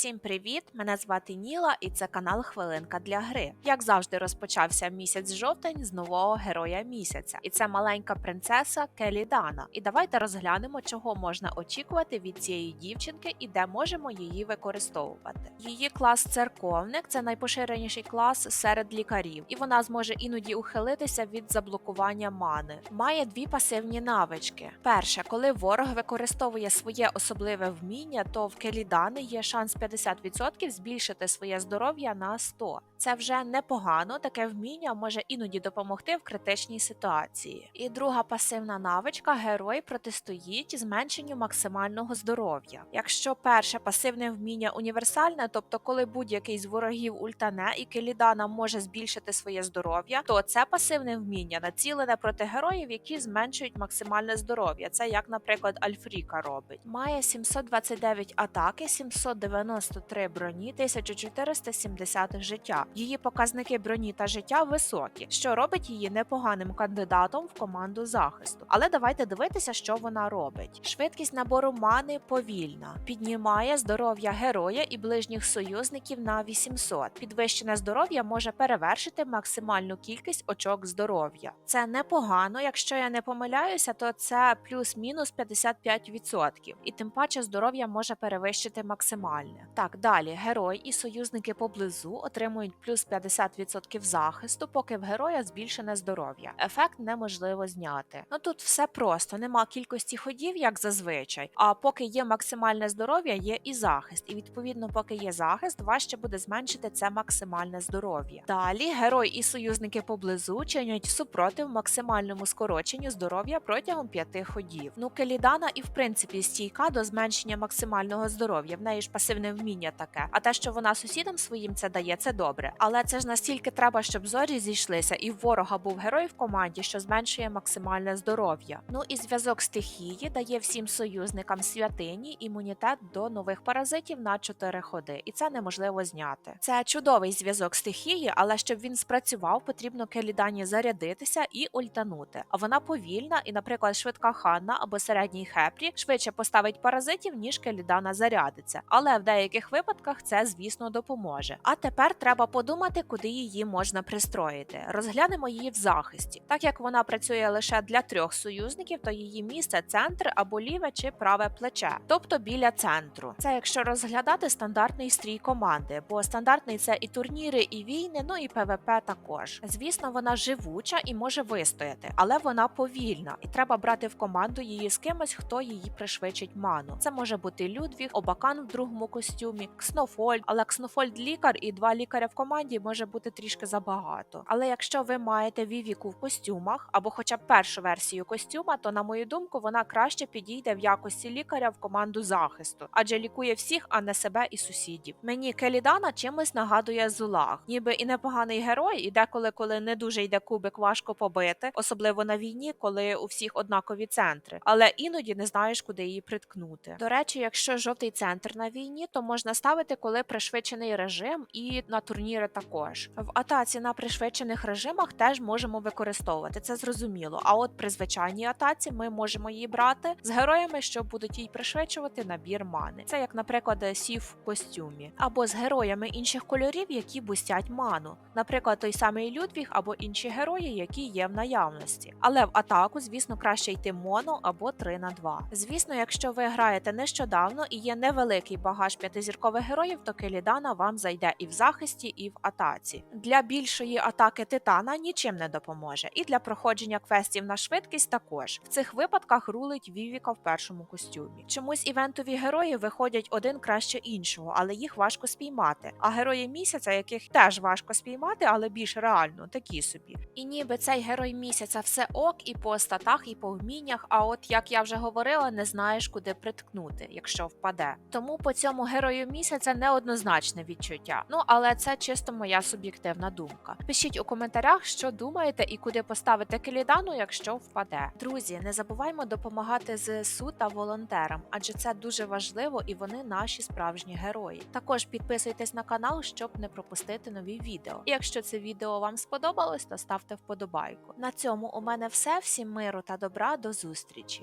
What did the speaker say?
Всім привіт! Мене звати Ніла, і це канал Хвилинка для гри. Як завжди, розпочався місяць жовтень з нового героя місяця, і це маленька принцеса Келі Дана. І давайте розглянемо, чого можна очікувати від цієї дівчинки і де можемо її використовувати. Її клас церковник це найпоширеніший клас серед лікарів, і вона зможе іноді ухилитися від заблокування мани. Має дві пасивні навички. Перше, коли ворог використовує своє особливе вміння, то в Келідани є шанс 50% збільшити своє здоров'я на 100. Це вже непогано. Таке вміння може іноді допомогти в критичній ситуації. І друга пасивна навичка герой протистоїть зменшенню максимального здоров'я. Якщо перше пасивне вміння універсальне, тобто коли будь-який з ворогів ультане і Келідана може збільшити своє здоров'я, то це пасивне вміння націлене проти героїв, які зменшують максимальне здоров'я. Це як, наприклад, Альфріка робить. Має 729 атаки, 793 броні, 1470 життя. Її показники броні та життя високі, що робить її непоганим кандидатом в команду захисту. Але давайте дивитися, що вона робить. Швидкість набору мани повільна, піднімає здоров'я героя і ближніх союзників на 800. Підвищене здоров'я може перевершити максимальну кількість очок здоров'я. Це непогано, якщо я не помиляюся, то це плюс-мінус 55%. І тим паче здоров'я може перевищити максимальне. Так, далі герой і союзники поблизу отримують плюс 50% захисту, поки в героя збільшене здоров'я. Ефект неможливо зняти. Ну тут все просто, нема кількості ходів, як зазвичай. А поки є максимальне здоров'я, є і захист. І відповідно, поки є захист, важче буде зменшити це максимальне здоров'я. Далі герой і союзники поблизу чинять супротив максимальному скороченню здоров'я протягом п'яти ходів. Ну, Келідана і в принципі стійка до зменшення максимального здоров'я. В неї ж пасивне вміння таке. А те, що вона сусідам своїм це дає, це добре. Але це ж настільки треба, щоб зорі зійшлися, і в ворога був герой в команді, що зменшує максимальне здоров'я. Ну і зв'язок стихії дає всім союзникам святині імунітет до нових паразитів на 4 ходи, і це неможливо зняти. Це чудовий зв'язок стихії, але щоб він спрацював, потрібно Келідані зарядитися і ультанути. А вона повільна, і, наприклад, швидка Ханна або середній Хепрі швидше поставить паразитів, ніж Келідана зарядиться. Але в деяких випадках це, звісно, допоможе. А тепер треба подумати, куди її можна пристроїти. Розглянемо її в захисті. Так як вона працює лише для трьох союзників, то її місце центр або ліве чи праве плече, тобто біля центру. Це якщо розглядати стандартний стрій команди, бо стандартний це і турніри, і війни, ну і ПВП також. Звісно, вона живуча і може вистояти, але вона повільна, і треба брати в команду її з кимось, хто її пришвидшить ману. Це може бути Людвіг, Обакан в другому костюмі, Кснофольд, але Кснофольд лікар і два лікаря в команді може бути трішки забагато. Але якщо ви маєте Вівіку в костюмах або хоча б першу версію костюма, то на мою думку вона краще підійде в якості лікаря в команду захисту, адже лікує всіх, а не себе і сусідів. Мені Келідана чимось нагадує Зулаг, ніби і непоганий герой, і деколи, коли не дуже йде кубик, важко побити, особливо на війні, коли у всіх однакові центри, але іноді не знаєш, куди її приткнути. До речі, якщо жовтий центр на війні, то можна ставити, коли пришвидшений режим, і на турніри також. В атаці на пришвидшених режимах теж можемо використовувати це зрозуміло. А от при звичайній атаці ми можемо її брати з героями, що будуть їй пришвидшувати набір мани. Це як, наприклад, сів в костюмі, або з героями інших кольорів, які бустять ману, наприклад, той самий Людвіг або інші герої, які є в наявності. Але в атаку, звісно, краще йти моно або 3 на 2. Звісно, якщо ви граєте нещодавно і є невеликий багаж п'ятизіркових героїв, то Келідана вам зайде і в захисті, і в атаці. Для більшої атаки титана нічим не допоможе, і для проходження квестів на швидкість також. В цих випадках рулить Вівіка в першому костюмі. Чомусь івентові герої виходять один краще іншого, але їх важко спіймати. А герої місяця, яких теж важко спіймати, але більш реально, такі собі. І ніби цей герой місяця все ок і по статах, і по вміннях. А от як я вже говорила, не знаєш, куди приткнути, якщо впаде. Тому по цьому герою місяця неоднозначне відчуття. Ну але це чисто моя суб'єктивна думка. Пишіть у коментарях, що думаєте і куди поставити Келідану, якщо впаде. Друзі, не забуваймо допомагати ЗСУ та волонтерам, адже це дуже важливо і вони наші справжні герої. Також підписуйтесь на канал, щоб не пропустити нові відео. І якщо це відео вам сподобалось, то ставте вподобайку. На цьому у мене все. Всім миру та добра. До зустрічі!